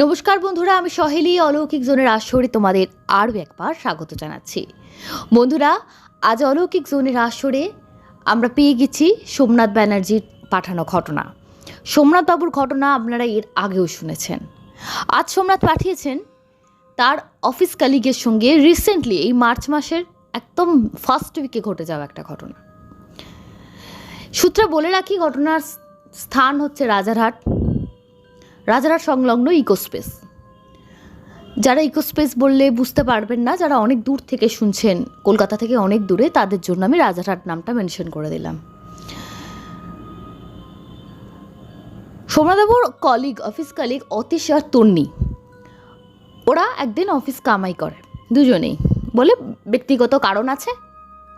নমস্কার বন্ধুরা, আমি সহেলি, অলৌকিক জোনের আসরে তোমাদের আরও একবার স্বাগত জানাচ্ছি। বন্ধুরা, আজ অলৌকিক জোনের আসরে আমরা পেয়ে গেছি সোমনাথ ব্যানার্জির পাঠানো ঘটনা। সোমনাথ বাবুর ঘটনা আপনারা এর আগেও শুনেছেন। আজ সোমনাথ পাঠিয়েছেন তার অফিস কালিগের সঙ্গে রিসেন্টলি এই মার্চ মাসের একদম ফার্স্ট উইকে ঘটে যাওয়া একটা ঘটনা। সূত্রে বলে রাখি, ঘটনার স্থান হচ্ছে রাজারহাট। রাজারহাট সংলগ্ন ইকোস্পেস। যারা ইকোস্পেস বললে বুঝতে পারবেন না, যারা অনেক দূর থেকে শুনছেন, কলকাতা থেকে অনেক দূরে, তাদের জন্য আমি রাজারহাট নামটা মেনশন করে দিলাম। সোমনাথবাবুর কলিগ অফিস কলিগ অতীশ আর তন্নি। ওরা একদিন অফিস কামাই করে, দুজনেই। বলে, ব্যক্তিগত কারণ আছে?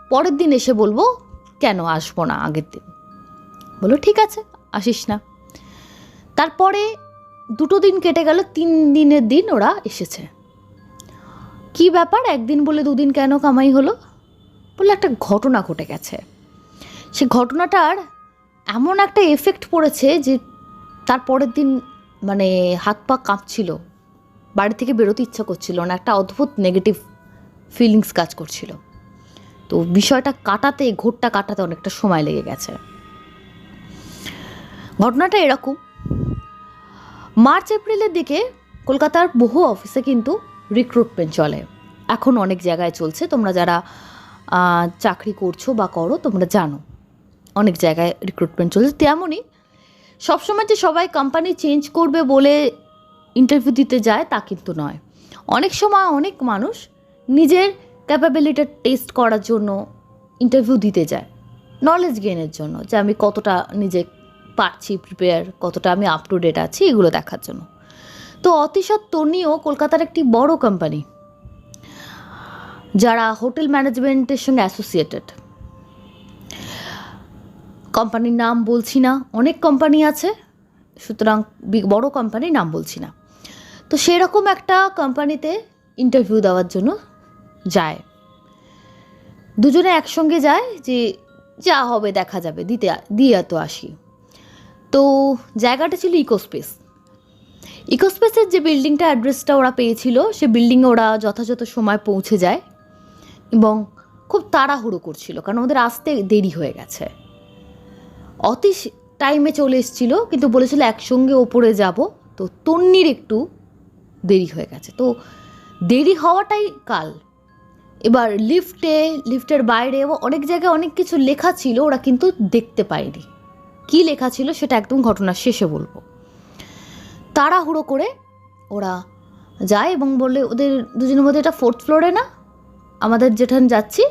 পরের দিন এসে বলব, কেন আসব না আগের দিন? বলো, ঠিক আছে, আসিস না। তারপরে দুটো দিন কেটে গেল, তিন দিনের দিন ওরা এসেছে। কি ব্যাপার? একদিন বলে দুদিন কেন কামাই হলো? বলে একটা ঘটনা ঘটে গেছে। সে ঘটনাটার এমন একটা এফেক্ট পড়েছে যে তার পরের দিন মানে হাত পা কাঁপছিল। বাড়ি থেকে বেরোতে ইচ্ছা করছিল না, একটা অদ্ভুত নেগেটিভ ফিলিংস কাজ করছিল। তো বিষয়টা কাটাতে, ঘোরটা কাটাতে অনেকটা সময় লেগে গেছে। ঘটনাটা এরকম মার্চ, এপ্রিলের দিকে কলকাতার বহু অফিসে কিন্তু রিক্রুটমেন্ট চলে। এখন অনেক জায়গায় চলছে। তোমরা যারা চাকরি করছ বা করো, তোমরা জানো। অনেক জায়গায় রিক্রুটমেন্ট চলছে। তেমনই সবসময় যে সবাই কোম্পানি চেঞ্জ করবে বলে ইন্টারভিউ দিতে যায়, তা কিন্তু নয়। অনেক সময় অনেক মানুষ নিজের ক্যাপাবিলিটি টেস্ট করার জন্য ইন্টারভিউ দিতে যায়। নলেজ গেনের জন্য যে আমি কতটা নিজে পারছি প্রিপেয়ার কতটা আমি আপ টু ডেট আছি এগুলো দেখার জন্য। তো অতিশত তর্ণীও কলকাতার একটি বড় কোম্পানি যারা হোটেল ম্যানেজমেন্টের সঙ্গে অ্যাসোসিয়েটেড কোম্পানির নাম বলছি না, অনেক কোম্পানি আছে, সুতরাং বড় কোম্পানির নাম বলছি না। তো সেরকম একটা কোম্পানিতে ইন্টারভিউ দেওয়ার জন্য যায়। দুজনে একসঙ্গে যায় যে, যা হবে দেখা যাবে, দিতে, দিয়ে তো আসি। তো জায়গাটা ছিল ইকোস্পেস ইকোস্পেসের যে বিল্ডিংটা অ্যাড্রেসটা ওরা পেয়েছিল, সে বিল্ডিংয়ে ওরা যথাযথ সময় পৌঁছে যায় এবং খুব তাড়াহুড়ো করছিল, কারণ ওদের আসতে দেরি হয়ে গেছে। অতি টাইমে চলে এসেছিল, কিন্তু বলেছিল একসঙ্গে ওপরে যাব, তো তন্নির একটু দেরি হয়ে গেছে। তো দেরি হওয়াটাই কাল। এবার লিফটে লিফটের বাইরে অনেক জায়গায় অনেক কিছু লেখা ছিল, ওরা কিন্তু দেখতে পায়নি। কী লেখা ছিল সেটা একদম ঘটনার শেষে বলব। তাড়াহুড়ো করে ওরা যায় এবং বললে, ওদের দুজনের মধ্যে এটা ফোর্থ ফ্লোরে না? আমাদের যেখানে যাচ্ছি,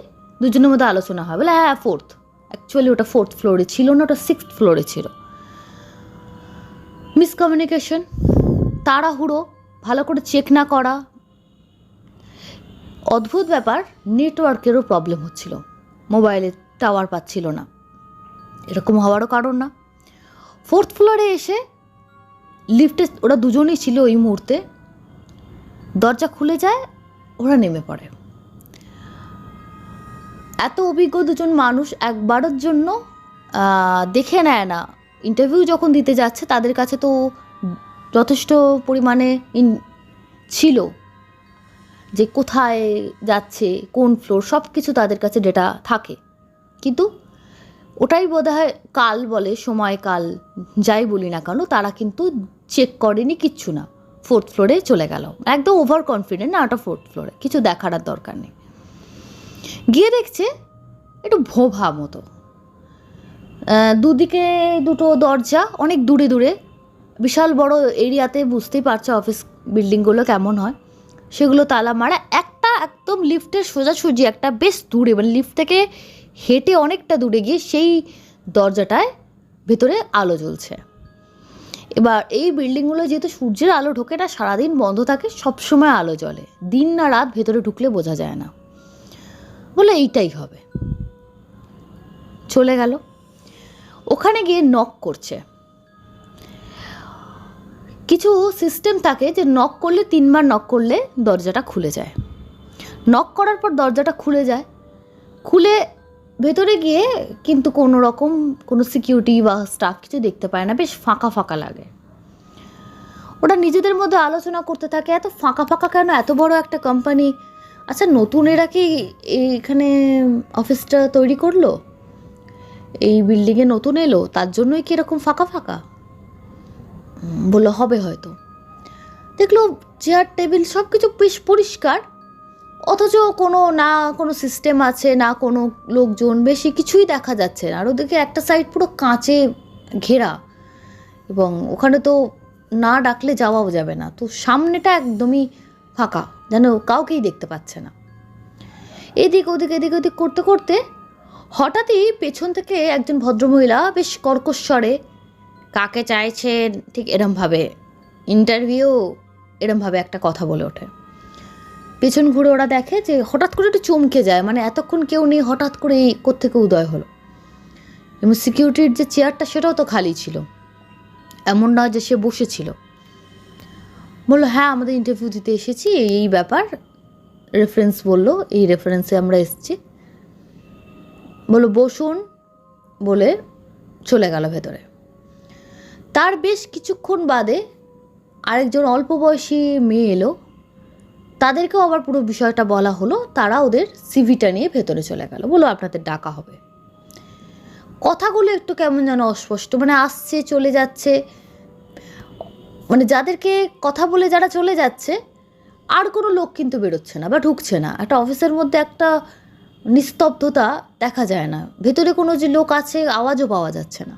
দুজনের মধ্যে আলোচনা হয় বলে হ্যাঁ ফোর্থ অ্যাকচুয়ালি ওটা ফোর্থ ফ্লোরে ছিল না, ওটা সিক্সথ ফ্লোরে ছিল। মিসকমিউনিকেশন তাড়াহুড়ো, ভালো করে চেক না করা। অদ্ভুত ব্যাপার নেটওয়ার্কেরও প্রবলেম হচ্ছিল। মোবাইলে টাওয়ার পাচ্ছিল না। এরকম হওয়ারও কারণ না। ফোর্থ ফ্লোরে এসে লিফটে ওরা দুজনেই ছিল ওই মুহূর্তে। দরজা খুলে যায়, ওরা নেমে পড়ে। এত অভিজ্ঞ দুজন মানুষ একবারের জন্য দেখে নেয় না। ইন্টারভিউ যখন দিতে যাচ্ছে, তাদের কাছে তো যথেষ্ট পরিমাণে ইন- ছিল। যে কোথায় যাচ্ছে, কোন ফ্লোর সব কিছু তাদের কাছে ডেটা থাকে। কিন্তু ওটাই বোধ হয় কাল বলে সময় কাল যাই বলি না কেন, তারা কিন্তু চেক করেনি কিচ্ছু না। ফোর্থ ফ্লোরে চলে গেল। একদম ওভার কনফিডেন্ট না, ওটা ফোর্থ ফ্লোরে কিছু দেখার আর দরকার নেই। গিয়ে দেখছে একটু ভোভা মতো। দুদিকে দুটো দরজা, অনেক দূরে দূরে। বিশাল বড় এরিয়াতে বুঝতেই পারছ অফিস বিল্ডিংগুলো কেমন হয়। সেগুলো তালা মারা একটা একদম লিফটের সোজাসুজি, একটা বেশ দূরে মানে লিফট থেকে হেঁটে অনেকটা দূরে গিয়ে সেই দরজাটায় ভেতরে আলো জ্বলছে। এবার এই বিল্ডিংগুলো যেহেতু সূর্যের আলো ঢোকে না, সারাদিন বন্ধ থাকে, সবসময় আলো জ্বলে। দিন না রাত ভেতরে ঢুকলে বোঝা যায় না। বলে এইটাই হবে। চলে গেল। ওখানে গিয়ে নক করছে। কিছু সিস্টেম থাকে যে নক করলে, তিনবার নক করলে দরজাটা খুলে যায়। নক করার পর দরজাটা খুলে যায়। খুলে ভেতরে গিয়ে কিন্তু কোনো রকম কোনো সিকিউরিটি বা স্টাফ কিছু দেখতে পায় না, বেশ ফাঁকা ফাঁকা লাগে। ওরা নিজেদের মধ্যে আলোচনা করতে থাকে, এত ফাঁকা ফাঁকা কেন, এত বড় একটা কোম্পানি আচ্ছা নতুন এরা কি এখানে অফিসটা তৈরি করল? এই বিল্ডিংয়ে নতুন এলো, তার জন্যই কি এরকম ফাঁকা ফাঁকা? বলল, হবে হয়তো। দেখল চেয়ার টেবিল সব কিছু বেশ পরিষ্কার। অথচ কোনো, না কোনো সিস্টেম আছে, না কোনো লোকজন, বেশি কিছুই দেখা যাচ্ছে না। আর ওদিকে একটা সাইড পুরো কাঁচে ঘেরা। এবং ওখানে তো না ডাকলে যাওয়াও যাবে না। তো সামনেটা একদমই ফাঁকা, যেন কাউকেই দেখতে পাচ্ছে না। এদিক ওদিক এদিক ওদিক করতে করতে হঠাৎই পেছন থেকে একজন ভদ্রমহিলা বেশ কর্কশ্বরে কাকে চাইছেন? ঠিক এরমভাবে। ইন্টারভিউ এরমভাবে একটা কথা বলে ওঠে। পেছন ঘুরে ওরা দেখে যে হঠাৎ করে একটু চমকে যায়। মানে এতক্ষণ কেউ নেই, হঠাৎ করে এই কোত্থেকে উদয় হলো। এবং সিকিউরিটির যে চেয়ারটা সেটাও তো খালি ছিল। এমন নয় যে সে বসেছিল বলল হ্যাঁ আমাদের ইন্টারভিউ দিতে এসেছি। এই এই ব্যাপার রেফারেন্স বলল। এই রেফারেন্সে আমরা এসেছি। বলল, বসুন। বলে চলে গেল ভেতরে। তার বেশ কিছুক্ষণ বাদে আরেকজন অল্প বয়সী মেয়ে এলো। তাদেরকেও আবার পুরো বিষয়টা বলা হলো, তারা ওদের সিভিটা নিয়ে ভেতরে চলে গেল। বলো আপনাদের ডাকা হবে। কথাগুলো একটু কেমন যেন অস্পষ্ট মানে আসছে, চলে যাচ্ছে। মানে যাদেরকে কথা বলে যারা চলে যাচ্ছে, আর কোনো লোক কিন্তু বেরোচ্ছে না বা ঢুকছে না। একটা অফিসের মধ্যে একটা নিস্তব্ধতা দেখা যায় না। ভেতরে কোনো যে লোক আছে, আওয়াজও পাওয়া যাচ্ছে না।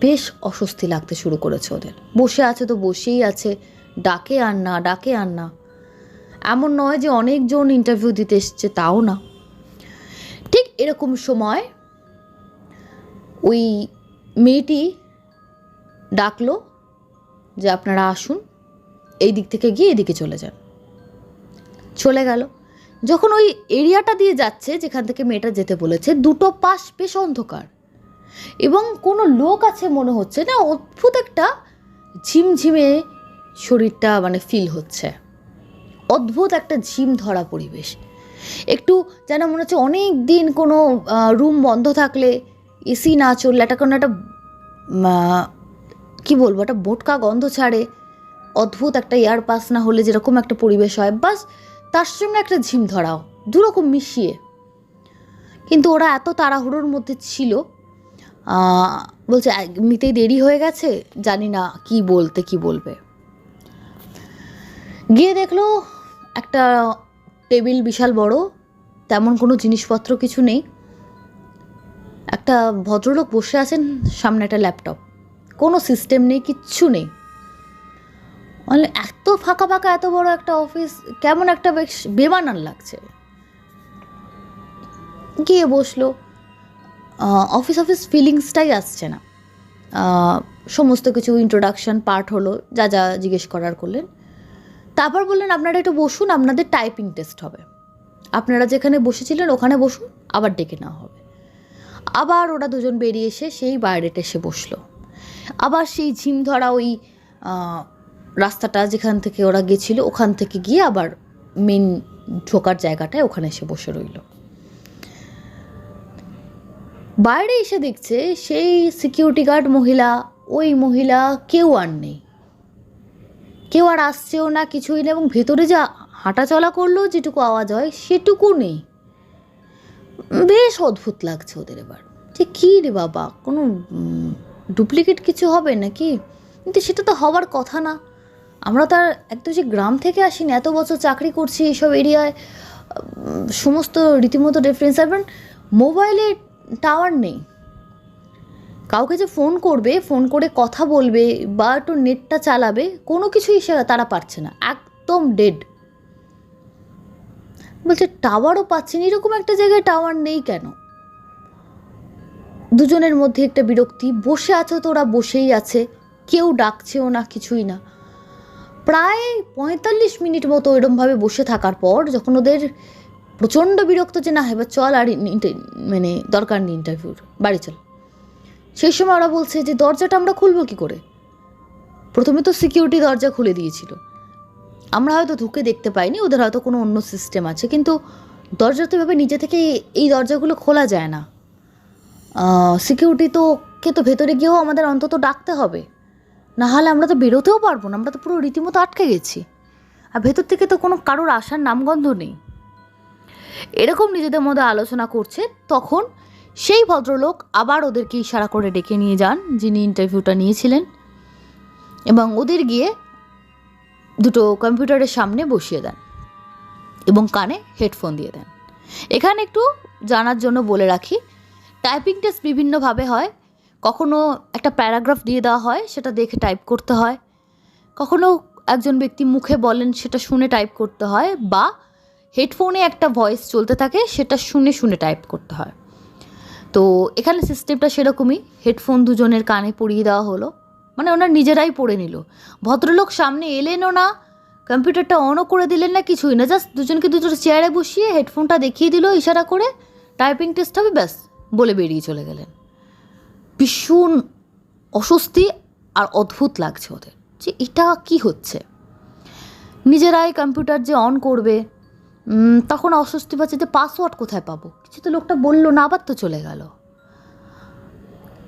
বেশ অস্বস্তি লাগতে শুরু করেছে ওদের। বসে আছে তো বসেই আছে। ডাকে আর না, ডাকে আর না। এমন নয় যে অনেকজন ইন্টারভিউ দিতে এসছে, তাও না। ঠিক এরকম সময় ওই মেয়েটি ডাকলো যে আপনারা আসুন, এই দিক থেকে গিয়ে এদিকে চলে যান। চলে গেল। যখন ওই এরিয়াটা দিয়ে যাচ্ছে, যেখান থেকে মেয়েটা যেতে বলেছে, দুটো পাশ বেশ অন্ধকার। এবং কোনো লোক আছে মনে হচ্ছে না, অদ্ভুত একটা ঝিমঝিমে শরীরটা মানে ফিল হচ্ছে। অদ্ভুত একটা ঝিম ধরা পরিবেশ। একটু যেন মনে হচ্ছে অনেক দিন কোনো রুম বন্ধ থাকলে এসি না চললে, একটা কোনো একটা কী বলব, একটা বোটকা গন্ধ ছাড়ে, অদ্ভুত একটা এয়ার পাস না হলে যেরকম একটা পরিবেশ হয়, বাস তার সঙ্গে একটা ঝিম ধরাও, দুরকম মিশিয়ে। কিন্তু ওরা এত তাড়াহুড়োর মধ্যে ছিল বলছে এমনিতেই দেরি হয়ে গেছে, জানি না কি বলতে, কি বলবে। গিয়ে দেখল একটা টেবিল বিশাল বড়, তেমন কোনো জিনিসপত্র কিছু নেই। একটা ভদ্রলোক বসে আছেন সামনে একটা ল্যাপটপ। কোনো সিস্টেম নেই, কিচ্ছু নেই। মানে এত ফাঁকা ফাঁকা, এত বড় একটা অফিস, কেমন একটা বেশ বেমানান লাগছে। গিয়ে বসল অফিস অফিস ফিলিংসটাই আসছে না। সমস্ত কিছু ইন্ট্রোডাকশন পার্ট হলো, যা যা জিজ্ঞেস করার করলেন। তারপর বললেন, আপনারা একটু বসুন, আপনাদের টাইপিং টেস্ট হবে। আপনারা যেখানে বসেছিলেন, ওখানে বসুন, আবার ডেকে নেওয়া হবে। আবার ওরা দুজন বেরিয়ে এসে সেই বাইরেটা এসে বসল। আবার সেই ঝিম ধরা ওই রাস্তাটা যেখান থেকে ওরা গেছিল, ওখান থেকে গিয়ে আবার মেন ঢোকার জায়গাটায় ওখানে এসে বসে রইল। বাইরে এসে দেখছে, সেই সিকিউরিটি গার্ড মহিলা, ওই মহিলা কেউ আর নেই। কেউ আর আসছেও না, কিছুই নেই এবং ভেতরে যা হাঁটা চলা করল, যেটুকু আওয়াজ হয়, সেটুকু নেই। বেশ অদ্ভুত লাগছে ওদের এবার। যে কী রে বাবা, কোনো ডুপ্লিকেট কিছু হবে নাকি? কিন্তু সেটা তো হওয়ার কথা না। আমরা তার একদম যে গ্রাম থেকে আসিনি, এত বছর চাকরি করছি এইসব এরিয়ায় সমস্ত রীতিমতো রেফারেন্স এবং মোবাইলে টাওয়ার নেই। কাউকে যে ফোন করবে, ফোন করে কথা বলবে বা একটু নেটটা চালাবে, কোনো কিছুই সে, তারা পারছে না, একদম ডেড বলছে টাওয়ারও পাচ্ছেন এরকম একটা জায়গায় টাওয়ার নেই কেন? দুজনের মধ্যে একটা বিরক্তি, বসে আছে তো ওরা, বসেই আছে, কেউ ডাকছেও না, কিছুই না। প্রায় পঁয়তাল্লিশ মিনিট মতো এরমভাবে বসে থাকার পর, যখন ওদের প্রচণ্ড বিরক্ত যে, না, এবার চল আর মানে দরকার নেই ইন্টারভিউর বাড়ি চল। সেই সময় ওরা বলছে যে দরজাটা আমরা খুলবো কী করে? প্রথমে তো সিকিউরিটি দরজা খুলে দিয়েছিল। আমরা হয়তো ঢুকে দেখতে পাইনি, ওদের হয়তো কোনো অন্য সিস্টেম আছে, কিন্তু দরজা তো এভাবে নিজে থেকে এই দরজাগুলো খোলা যায় না। সিকিউরিটি তো কে তো ভেতরে গিয়েও আমাদের অন্তত ডাকতে হবে। না হলে আমরা তো বেরোতেও পারব না, আমরা তো পুরো রীতিমতো আটকে গেছি। আর ভেতর থেকে তো কোনো কারোর আসার নামগন্ধ নেই। এরকম নিজেদের মধ্যে আলোচনা করছে, তখন সেই ভদ্রলোক আবার ওদেরকে ইশারা করে ডেকে নিয়ে যান, যিনি ইন্টারভিউটা নিয়েছিলেন। এবং ওদের গিয়ে দুটো কম্পিউটারের সামনে বসিয়ে দেন এবং কানে হেডফোন দিয়ে দেন। এখানে একটু জানার জন্য বলে রাখি টাইপিং টেস্ট বিভিন্নভাবে হয়। কখনো একটা প্যারাগ্রাফ দিয়ে দেওয়া হয়, সেটা দেখে টাইপ করতে হয়। কখনো একজন ব্যক্তি মুখে বলেন, সেটা শুনে টাইপ করতে হয়, বা হেডফোনে একটা ভয়েস চলতে থাকে, সেটা শুনে শুনে টাইপ করতে হয়। তো এখানে সিস্টেমটা সেরকমই হেডফোন দুজনের কানে পরিয়ে দেওয়া হলো। মানে ওনার নিজেরাই পড়ে নিল। ভদ্রলোক সামনে এলেনও না, কম্পিউটারটা অনও করে দিলেন না, কিছুই না জাস্ট দুজনকে দুটো চেয়ারে বসিয়ে হেডফোনটা দেখিয়ে দিল, ইশারা করে টাইপিং টেস্ট হবে, ব্যাস, বলে বেরিয়ে চলে গেলেন। ভীষণ অস্বস্তি আর অদ্ভুত লাগছে ওদের, যে এটা কি হচ্ছে? নিজেরাই কম্পিউটার যে অন করবে তখন অস্বস্তি পাচ্ছে যে পাসওয়ার্ড কোথায় পাবো? কিছু তো লোকটা বলল না, আবার তো চলে গেল।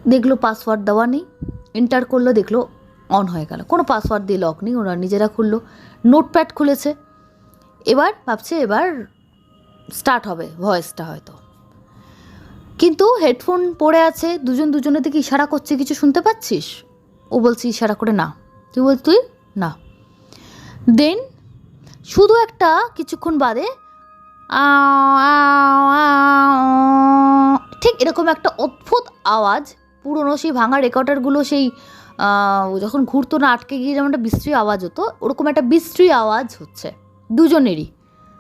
দেখল পাসওয়ার্ড দেওয়া নেই এন্টার করল, দেখল অন হয়ে গেল। কোনো পাসওয়ার্ড দিয়ে লক নেই, ওরা নিজেরা খুললো। নোটপ্যাড খুলেছে। এবার ভাবছে, এবার স্টার্ট হবে ভয়েসটা হয়তো। কিন্তু হেডফোন পড়ে আছে, দুজন দুজনের দিকে ইশারা করছে, কিছু শুনতে পাচ্ছিস? ও বলছে, ইশারা করে না। তুই বল, তুই না। দেন শুধু একটা কিছুক্ষণ বাদে ঠিক এরকম একটা অদ্ভুত আওয়াজ, পুরনো সেই ভাঙা রেকর্ডারগুলো সেই যখন ঘুরতো না, আটকে গিয়ে যেমন একটা বিশ্রী আওয়াজ হতো, ওরকম একটা বিশ্রী আওয়াজ হচ্ছে। দুজনেরই।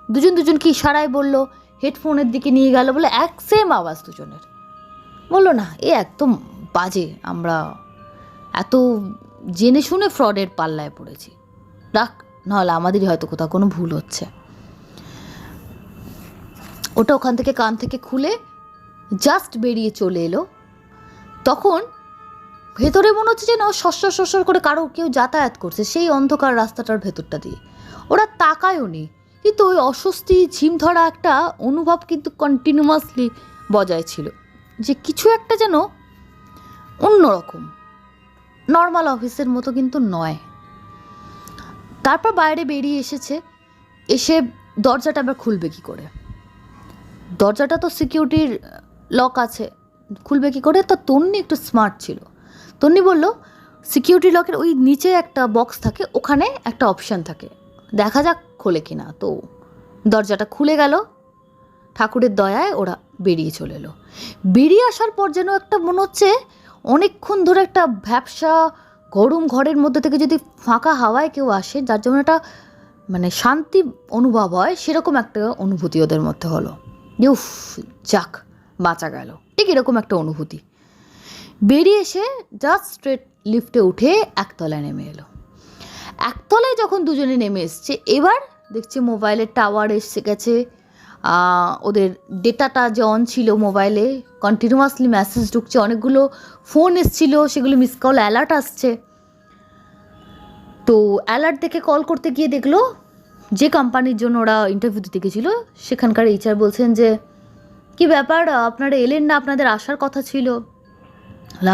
দুজন দুজনকে ইশারায় বলল হেডফোনের দিকে নিয়ে গেল বলে এক সেম আওয়াজ দুজনের। বলল, না, এ একদম বাজে, আমরা এত জেনে শুনে ফ্রডের পাল্লায় পড়েছি। রাখ নাহলে আমাদেরই হয়তো কোথাও কোনো ভুল হচ্ছে। ওটা ওখান থেকে কান থেকে খুলে জাস্ট বেরিয়ে চলে এলো। তখন ভেতরে মনে হচ্ছে যেন সস্বর সস্বর করে কারও কেউ যাতায়াত করছে সেই অন্ধকার রাস্তাটার ভেতরটা দিয়ে। ওরা তাকায়ও নেই কিন্তু ওই অস্বস্তি ঝিম ধরা একটা অনুভব কিন্তু কন্টিনিউয়াসলি বজায় ছিল যে কিছু একটা যেন অন্যরকম। নর্মাল অফিসের মতো কিন্তু নয়। তারপর বাইরে বেরিয়ে এসেছে। এসে দরজাটা আবার খুলবে কি করে? দরজাটা তো সিকিউরিটির লক আছে। খুলবে কি করে? তা তন্নি একটু স্মার্ট ছিল। তন্নি বলল, সিকিউরিটি লকের ওই নিচে একটা বক্স থাকে, ওখানে একটা অপশান থাকে। দেখা যাক খোলে কি না তো দরজাটা খুলে গেল। ঠাকুরের দয়ায় ওরা বেরিয়ে চলে এলো। বেরিয়ে আসার পর যেন একটা মনে হচ্ছে, অনেকক্ষণ ধরে একটা ভ্যাবসা গরম ঘরের মধ্যে থেকে যদি ফাঁকা হাওয়ায় কেউ আসে, যার জন্য একটা মানে শান্তি অনুভব হয়, সেরকম একটা অনুভূতি ওদের মধ্যে হলো। যে উফ, যাক, বাঁচা গেল। ঠিক এরকম একটা অনুভূতি। বেরিয়ে এসে জাস্ট স্ট্রেট লিফটে উঠে একতলায় নেমে এলো। একতলায় যখন দুজনে নেমে এসছে, এবার দেখছে মোবাইলের টাওয়ার এসে গেছে। ওদের ডেটাটা যে অন ছিল মোবাইলে কন্টিনিউয়াসলি মেসেজ ঢুকছে, অনেকগুলো ফোন এসছিল, সেগুলো মিস কল অ্যালার্ট আসছে। তো অ্যালার্ট দেখে কল করতে গিয়ে দেখল, যে কোম্পানির জন্য ওরা ইন্টারভিউ দিতে গেছিল, সেখানকার এইচআর বলছেন যে, কি ব্যাপার, আপনারা এলেন না, আপনাদের আসার কথা ছিল।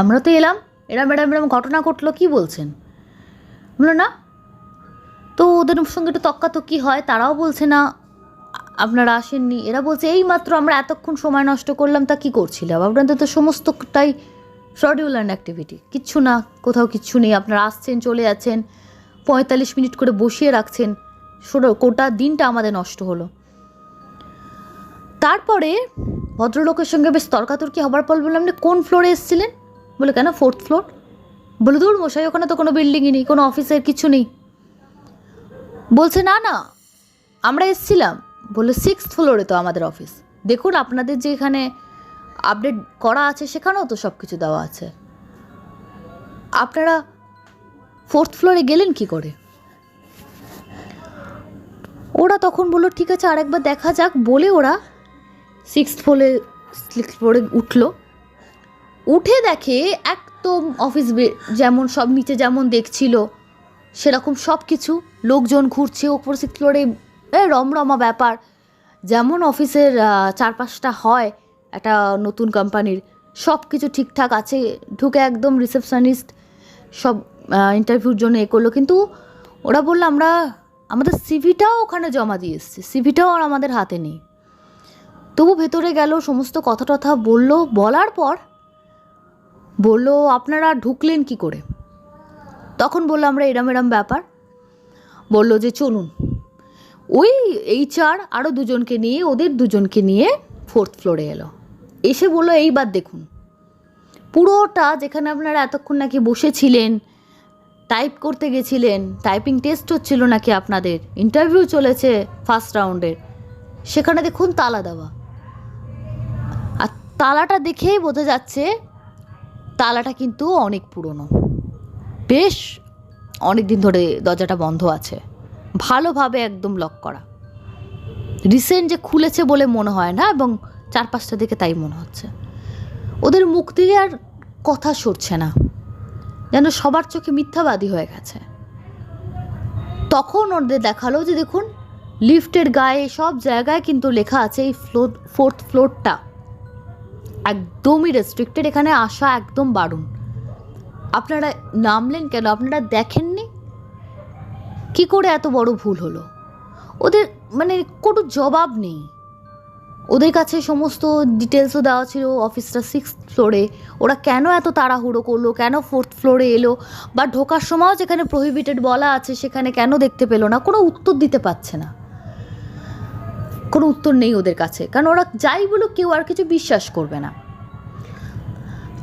আমরা তো এলাম এরা ম্যাডাম এরম ঘটনা ঘটলো, কি বলছেন? বলল না। তো ওদের সঙ্গে একটু তক্কাতক্কি হয়, তারাও বলছে না। আপনারা আসেননি। এরা বলছে এই মাত্র আমরা এতক্ষণ সময় নষ্ট করলাম, তা কি করছিলাম? আপনাদের তো সমস্তটাই শডিউল অ্যান্ড অ্যাক্টিভিটি কিচ্ছু না, কোথাও কিচ্ছু নেই। আপনারা আসছেন, চলে যাচ্ছেন, পঁয়তাল্লিশ মিনিট করে বসিয়ে রাখছেন। গোটা দিনটা আমাদের নষ্ট হলো। তারপরে ভদ্রলোকের সঙ্গে বেশ তর্কাতর্কি হবার পর বললাম যে কোন ফ্লোরে এসেছিলেন? বলে, কেন ফোর্থ ফ্লোর বলে, দূর মশাই, ওখানে তো কোনো বিল্ডিংই নেই, কোনো অফিসের কিছু নেই। বলছে, না না, আমরা এসছিলাম। বলে সিক্স ফ্লোরে তো আমাদের অফিস দেখুন, আপনাদের যে এখানে আপডেট করা আছে, সেখানেও তো সব কিছু দেওয়া আছে। আপনারা ফোর্থ ফ্লোরে গেলেন কি করে? ওরা তখন বলল, ঠিক আছে, আরেকবার দেখা যাক। বলে ওরা সিক্স ফ্লোরে সিক্স ফ্লোরে উঠল। উঠে দেখে একদম অফিস যেমন সব নিচে যেমন দেখছিল, সেরকম সব কিছু লোকজন ঘুরছে, ওপর সিক্স ফ্লোরে রমরমা ব্যাপার। যেমন অফিসের চারপাশটা হয় একটা নতুন কোম্পানির সব কিছু ঠিকঠাক আছে, ঢুকে একদম রিসেপশনিস্ট সব ইন্টারভিউর জন্য এ করল। কিন্তু ওরা বলল, আমরা, আমাদের সিভিটাও ওখানে জমা দিয়ে এসছি সিভিটাও আর আমাদের হাতে নেই। তবু ভেতরে গেল, সমস্ত কথা টথা বলল। বলার পর বলল, আপনারা ঢুকলেন কি করে? তখন বলল, আমরা এরম এরম ব্যাপার। বলল যে, চলুন। ওই এইচআর আরও দুজনকে নিয়ে, ওদের দুজনকে নিয়ে ফোর্থ ফ্লোরে এলো। এসে বলল, এইবার দেখুন। পুরোটা যেখানে আপনারা এতক্ষণ নাকি বসেছিলেন টাইপ করতে গেছিলেন টাইপিং টেস্ট হচ্ছিল নাকি আপনাদের ইন্টারভিউ চলেছে ফার্স্ট রাউন্ডের সেখানে দেখুন তালা দেওয়া। আর তালাটা দেখেই বোঝা যাচ্ছে, তালাটা কিন্তু অনেক পুরনো। বেশ অনেক দিন ধরে দরজাটা বন্ধ আছে। ভালোভাবে একদম লক করা। রিসেন্ট যে খুলেছে বলে মনে হয় না এবং চার পাঁচটা দিকে তাই মনে হচ্ছে। ওদের মুখ থেকে আর কথা সরছে না। যেন সবার চোখে মিথ্যাবাদী হয়ে গেছে। তখন ওদের দেখাল যে দেখুন লিফটের গায়ে সব জায়গায় কিন্তু লেখা আছে এই ফ্লোর ফোর্থ ফ্লোরটা একদমই রেস্ট্রিক্টেড এখানে আসা একদম বারণ। আপনারা নামলেন কেন? আপনারা দেখেননি? কি করে এত বড় ভুল হলো? ওদের মানে কোনো জবাব নেই। ওদের কাছে সমস্ত ডিটেলসও দেওয়া ছিল অফিসটা সিক্স ফ্লোরে ওরা কেন এত তাড়াহুড়ো করল? কেন ফোর্থ ফ্লোরে এলো? বা ঢোকার সময়ও যেখানে প্রহিবিটেড বলা আছে, সেখানে কেন দেখতে পেল না? কোনো উত্তর দিতে পারছে না। কোনো উত্তর নেই ওদের কাছে। কারণ ওরা যাই বলো কেউ আর কিছু বিশ্বাস করবে না।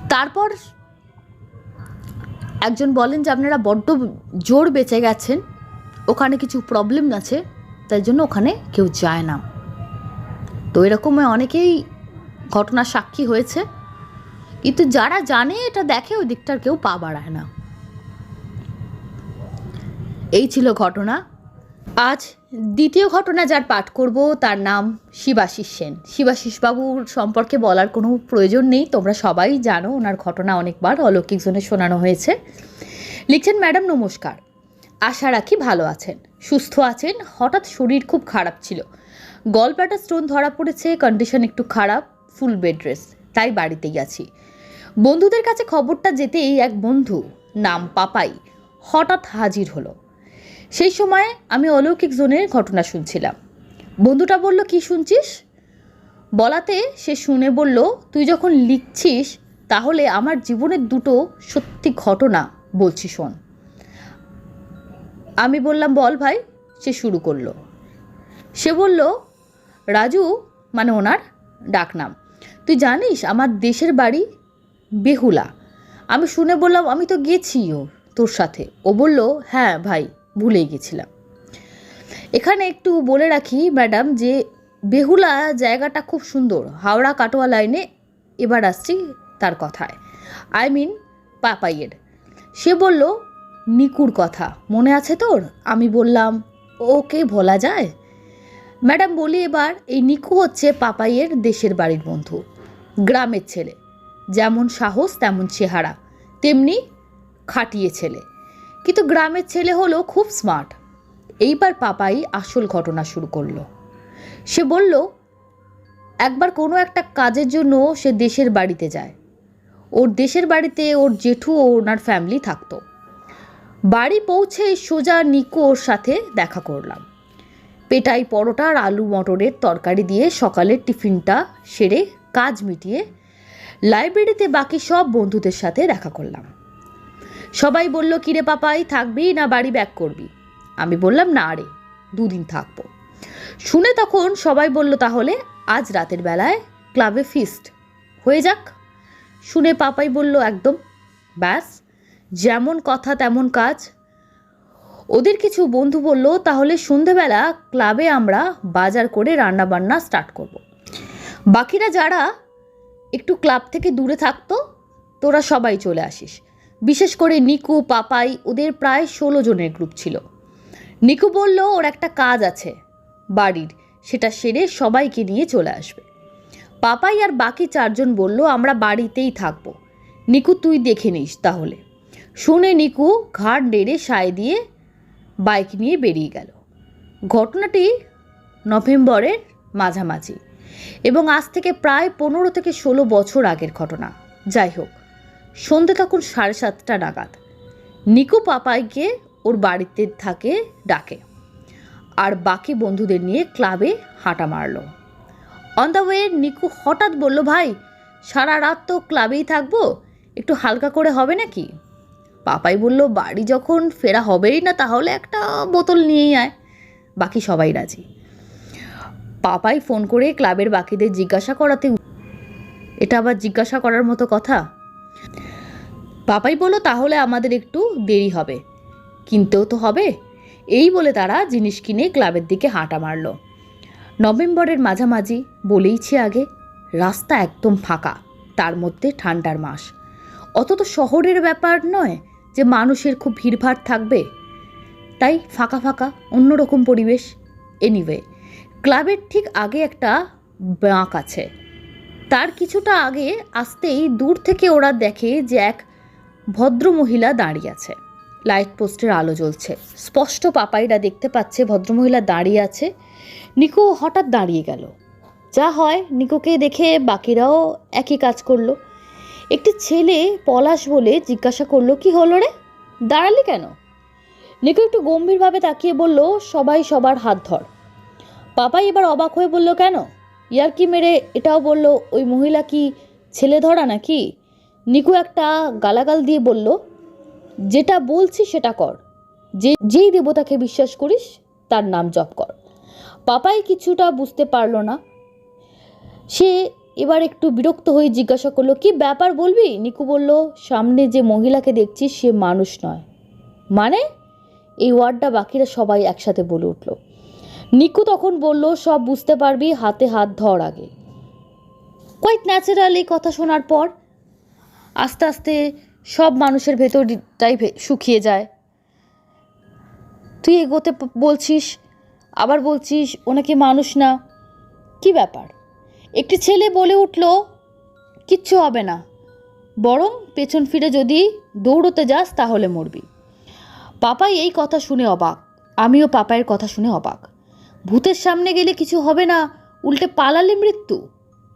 তারপর একজন বলেন যে, আপনারা বড্ড জোর বেঁচে গেছেন। ওখানে কিছু প্রবলেম আছে, তাই জন্য ওখানে কেউ যায় না। তো এরকম অনেকেই ঘটনার সাক্ষী হয়েছে, কিন্তু যারা জানে এটা দেখে ওই দিকটার কেউ পা বাড়ায় না। এই ছিল ঘটনা। আজ দ্বিতীয় ঘটনা যার পাঠ করব, তার নাম শিবাশিস সেন। শিবাশিস বাবুর সম্পর্কে বলার কোনো প্রয়োজন নেই, তোমরা সবাই জানো ওনার ঘটনা অনেকবার অলৌকিক জনে শোনানো হয়েছে। লিখছেন ম্যাডাম নমস্কার। আশা রাখি ভালো আছেন। সুস্থ আছেন, হঠাৎ শরীর খুব খারাপ ছিল। গলব্লাডার স্টোন ধরা পড়েছে, কন্ডিশন একটু খারাপ, ফুল বেড রেস্ট, তাই বাড়িতেই আছি। বন্ধুদের কাছে খবরটা যেতেই এক বন্ধু, নাম পাপাই, হঠাৎ হাজির হলো। সেই সময় আমি অলৌকিক জোনের ঘটনা শুনছিলাম। বন্ধুটা বলল, কি শুনছিস? বলাতে সে শুনে বলল, তুই যখন লিখছিস, তাহলে আমার জীবনের দুটো সত্যি ঘটনা বলছি শোন। আমি বললাম, বল ভাই। সে শুরু করল। সে বলল, রাজু মানে ওনার ডাকনাম। তুই জানিস, আমার দেশের বাড়ি বেহুলা। আমি শুনে বললাম, আমি তো গেছি ও তোর সাথে। ও বলল হ্যাঁ ভাই, ভুলেই গেছিলাম। এখানে একটু বলে রাখি, ম্যাডাম, যে বেহুলা জায়গাটা খুব সুন্দর। হাওড়া কাটোয়া লাইনে এবার আসছি তার কথায়। I mean পাপাইয়ের। সে বলল নিকুর কথা। মনে আছে তোর? আমি বললাম ওকে ভোলা যায়? ম্যাডাম বলি, এবার এই নিকু হচ্ছে পাপাইয়ের দেশের বাড়ির বন্ধু, গ্রামের ছেলে। যেমন সাহস, তেমন চেহারা, তেমনি খাটিয়ে ছেলে। কিন্তু গ্রামের ছেলে হলো খুব স্মার্ট এইবার পাপাই আসল ঘটনা শুরু করল। সে বলল, একবার কোনো একটা কাজের জন্য সে দেশের বাড়িতে যায়। ওর দেশের বাড়িতে ওর জেঠু ও ওনার ফ্যামিলি থাকতো। বাড়ি পৌঁছে সোজা নিকোর সাথে দেখা করলাম। পেটাই পরোটা আর আলু মটরের তরকারি দিয়ে সকালের টিফিনটা সেরে কাজ মিটিয়ে লাইব্রেরিতে বাকি সব বন্ধুদের সাথে দেখা করলাম। সবাই বলল, কিরে পাপাই, থাকবি না বাড়ি ব্যাক করবি? আমি বললাম, না রে, দুদিন থাকব। শুনে তখন সবাই বলল, তাহলে আজ রাতের বেলায় ক্লাবে ফিস্ট হয়ে যাক। শুনে পাপাই বলল, একদম, ব্যাস। যেমন কথা তেমন কাজ। ওদের কিছু বন্ধু বলল, তাহলে সন্ধেবেলা ক্লাবে আমরা বাজার করে রান্না বান্না স্টার্ট করব। বাকিরা যারা একটু ক্লাব থেকে দূরে থাকতো, তোরা সবাই চলে আসিস। বিশেষ করে নিকু, পাপাই, ওদের প্রায় ষোলো জনের গ্রুপ ছিল। নিকু বলল, ওর একটা কাজ আছে বাড়ির, সেটা সেরে সবাইকে নিয়ে চলে আসবে। পাপাই আর বাকি চারজন বলল, আমরা বাড়িতেই থাকব। নিকু, তুই দেখে নিস তাহলে। শুনে নিকু ঘাড় নেড়ে সায় দিয়ে বাইক নিয়ে বেরিয়ে গেল। ঘটনাটি নভেম্বরের মাঝামাঝি এবং আজ থেকে প্রায় পনেরো থেকে ষোলো বছর আগের ঘটনা। যাই হোক, সন্ধে তখন সাড়ে সাতটা নাগাদ। নিকু পাপাইকে ওর বাড়িতে থাকে, ডাকে। আর বাকি বন্ধুদের নিয়ে ক্লাবে হাঁটা মারল। অন দ্য ওয়ে নিকু হঠাৎ বলল, ভাই, সারা রাত তো ক্লাবেই থাকব, একটু হালকা করে হবে নাকি? পাপাই বলল, বাড়ি যখন ফেরা হবেই না, তাহলে একটা বোতল নিয়েই আয়। বাকি সবাই রাজি। পাপাই ফোন করে ক্লাবের বাকিদের জিজ্ঞাসা করাতে এটা আবার জিজ্ঞাসা করার মতো কথা? পাপাই বলল, তাহলে আমাদের একটু দেরি হবে। কিনতেও তো হবে? এই বলে তারা জিনিস কিনে ক্লাবের দিকে হাঁটা মারল। নভেম্বরের মাঝামাঝি বলেইছি আগে, রাস্তা একদম ফাঁকা, তার মধ্যে ঠান্ডার মাস। অত তো শহরের ব্যাপার নয় যে মানুষের খুব ভিড়ভাড় থাকবে। তাই ফাঁকা ফাঁকা, অন্যরকম পরিবেশ। এনিওয়ে ক্লাবের ঠিক আগে একটা বাঁক আছে। তার কিছুটা আগে আসতেই দূর থেকে ওরা দেখে যে এক ভদ্র মহিলা দাঁড়িয়ে আছে। লাইট পোস্টের আলো জ্বলছে। স্পষ্ট পাপাইরা দেখতে পাচ্ছে ভদ্রমহিলা দাঁড়িয়ে আছে। নিকু হঠাৎ দাঁড়িয়ে গেল। যা হয়, নিকুকে দেখে বাকিরাও একই কাজ করল। একটি ছেলে পলাশ বলে জিজ্ঞাসা করল, কি হলো রে? দাঁড়ালি কেন? নিকু একটু গম্ভীরভাবে তাকিয়ে বলল, সবাই সবার হাত ধর। পাপাই এবার অবাক হয়ে বলল, কেন? ইয়ার কি মেরে? এটাও বলল, ওই মহিলা কি ছেলে ধরা নাকি? নিকু একটা গালাগাল দিয়ে বলল, যেটা বলছি সেটা কর। যে, যেই দেবতাকে বিশ্বাস করিস, তার নাম জপ কর। পাপাই কিছুটা বুঝতে পারল না। সে এবার একটু বিরক্ত হয়ে জিজ্ঞাসা করল, কি ব্যাপার বলবি? নিকু বলল, সামনে যে মহিলাকে দেখছিস সে মানুষ নয়। মানে? এই ওয়ার্ডটা বাকিরা সবাই একসাথে বলে উঠল। নিকু তখন বলল, সব বুঝতে পারবি, হাতে হাত ধর আগে। কোয়াইট ন্যাচারাল এই কথা শোনার পর? আস্তে আস্তে সব মানুষের ভেতরটাই শুকিয়ে যায়। তুই এগোতে বলছিস? আবার বলছিস, ওনাকে মানুষ না। কি ব্যাপার? একটি ছেলে বলে উঠল, কিচ্ছু হবে না। বরং পেছন ফিরে যদি দৌড়তে যাস, তাহলে মরবি। পাপাই এই কথা শুনে অবাক। আমিও পাপায়ের কথা শুনে অবাক। ভূতের সামনে গেলে কিছু হবে না, উল্টে পালালে মৃত্যু।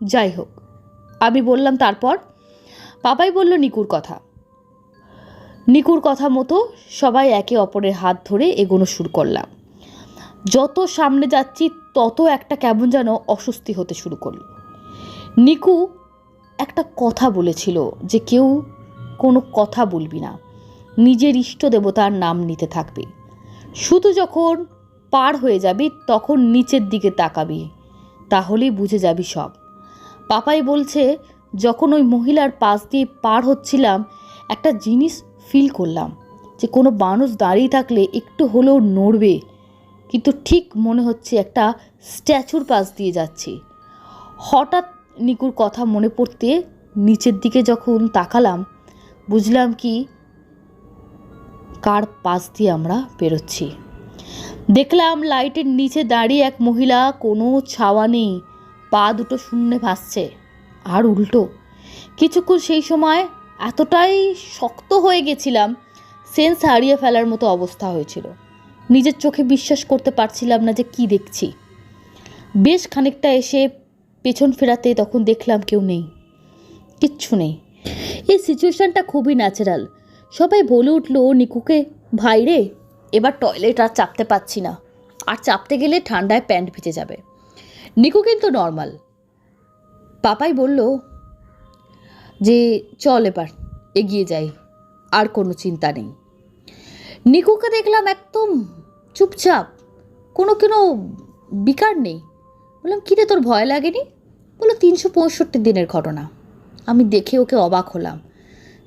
যাই হোক, আমি বললাম, তারপর? পাপাই বলল, নিকুর কথা। নিকুর কথা মতো সবাই একে অপরের হাত ধরে এগোনো শুরু করলাম। যত সামনে যাচ্ছি তত একটা কেমন যেন অস্বস্তি হতে শুরু করল। নিকু একটা কথা বলেছিল যে কেউ কোনো কথা বলবি না, নিজের ইষ্ট দেবতার নাম নিতে থাকবে। শুধু যখন পার হয়ে যাবি তখন নিচের দিকে তাকাবি, তাহলেই বুঝে যাবি সব। পাপাই বলছে, যখন ওই মহিলার পাশ দিয়ে পার হচ্ছিলাম, একটা জিনিস ফিল করলাম, যে কোনো মানুষ দাঁড়িয়ে থাকলে একটু হলেও নড়বে কিন্তু ঠিক মনে হচ্ছে একটা স্ট্যাচুর পাশ দিয়ে যাচ্ছি। হঠাৎ নিকুর কথা মনে পড়তে নিচের দিকে যখন তাকালাম, বুঝলাম কি, কার পাশ দিয়ে আমরা বেরোচ্ছি। দেখলাম লাইটের নিচে দাঁড়িয়ে এক মহিলা, কোনো ছাওয়া নেই, পা দুটো শূন্যে ভাসছে, আর উল্টো। কিছুক্ষণ সেই সময় এতটাই শক্ত হয়ে গেছিলাম, সেন্স হারিয়ে ফেলার মতো অবস্থা হয়েছিল। নিজের চোখে বিশ্বাস করতে পারছিলাম না যে কি দেখছি। বেশ খানিকটা এসে পেছন ফেরাতে তখন দেখলাম কেউ নেই। কিচ্ছু নেই। এই সিচুয়েশানটা খুবই ন্যাচারাল। সবাই বলে উঠল, নিকুকে, ভাই রে, এবার টয়লেট আর চাপতে পাচ্ছি না। আর চাপতে গেলে ঠান্ডায় প্যান্ট ভিজে যাবে। নিকু কিন্তু নর্মাল। পাপাই বলল, যে, চল এবার, এগিয়ে যাই। আর কোনো চিন্তা নেই। নিকুকে দেখলাম একদম চুপচাপ। কোনো কোনো বিকার নেই। বললাম কিরে তোর ভয় লাগেনি? বলল, তিনশো পঁয়ষট্টি দিনের ঘটনা। আমি দেখে ওকে অবাক হলাম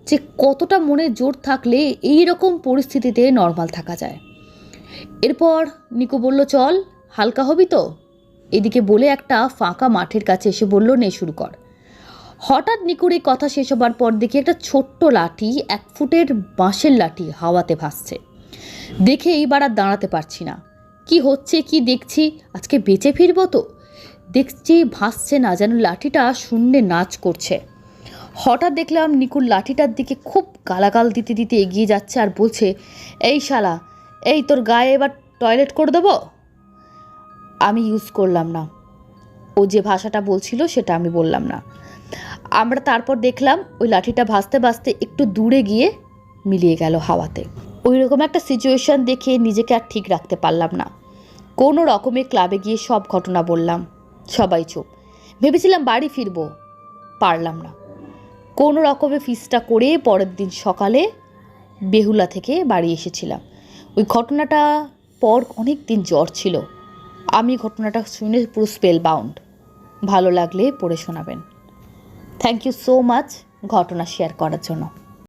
যে কতটা মনে জোর থাকলে এই রকম পরিস্থিতিতে নর্মাল থাকা যায়। এরপর নিকু বলল, চল, হালকা হবি তো? এদিকে বলে একটা ফাঁকা মাঠের কাছে এসে বলল, নে শুরু কর। হঠাৎ এই কথা শেষ হবার পর দেখি একটা ছোট্ট লাঠি, এক ফুটের বাঁশের লাঠি হাওয়াতে ভাসছে। দেখে এইবার আর দাঁড়াতে পারছি না। কি হচ্ছে, কি দেখছি? আজকে বেঁচে ফিরবো তো? দেখছি ভাসছে না, যেন লাঠিটা শূন্যে নাচ করছে। হঠাৎ দেখলাম নিকুর লাঠিটার দিকে খুব গালাগাল দিতে দিতে এগিয়ে যাচ্ছে আর বলছে, এই শালা, এই তোর গায়ে এবার টয়লেট করে দেবো? আমি ইউজ করলাম না। ও যে ভাষাটা বলছিল সেটা আমি বললাম না। আমরা তারপর দেখলাম ওই লাঠিটা ভাসতে ভাসতে একটু দূরে গিয়ে মিলিয়ে গেল হাওয়াতে। ওই রকম একটা সিচুয়েশন দেখে নিজেকে আর ঠিক রাখতে পারলাম না। কোনো রকমে ক্লাবে গিয়ে সব ঘটনা বললাম। সবাই চুপ। ভেবেছিলাম বাড়ি ফিরবো। পারলাম না। কোনো রকমে ফিসটা করে পরের দিন সকালে বেহুলা থেকে বাড়ি এসেছিলাম। ওই ঘটনাটা পর অনেক দিন জ্বর ছিল। আমি ঘটনাটা শুনে পুরো স্পেল বাউন্ড ভালো লাগলে পড়ে শোনাবেন। থ্যাংক ইউ সো মাচ ঘটনা শেয়ার করার জন্য।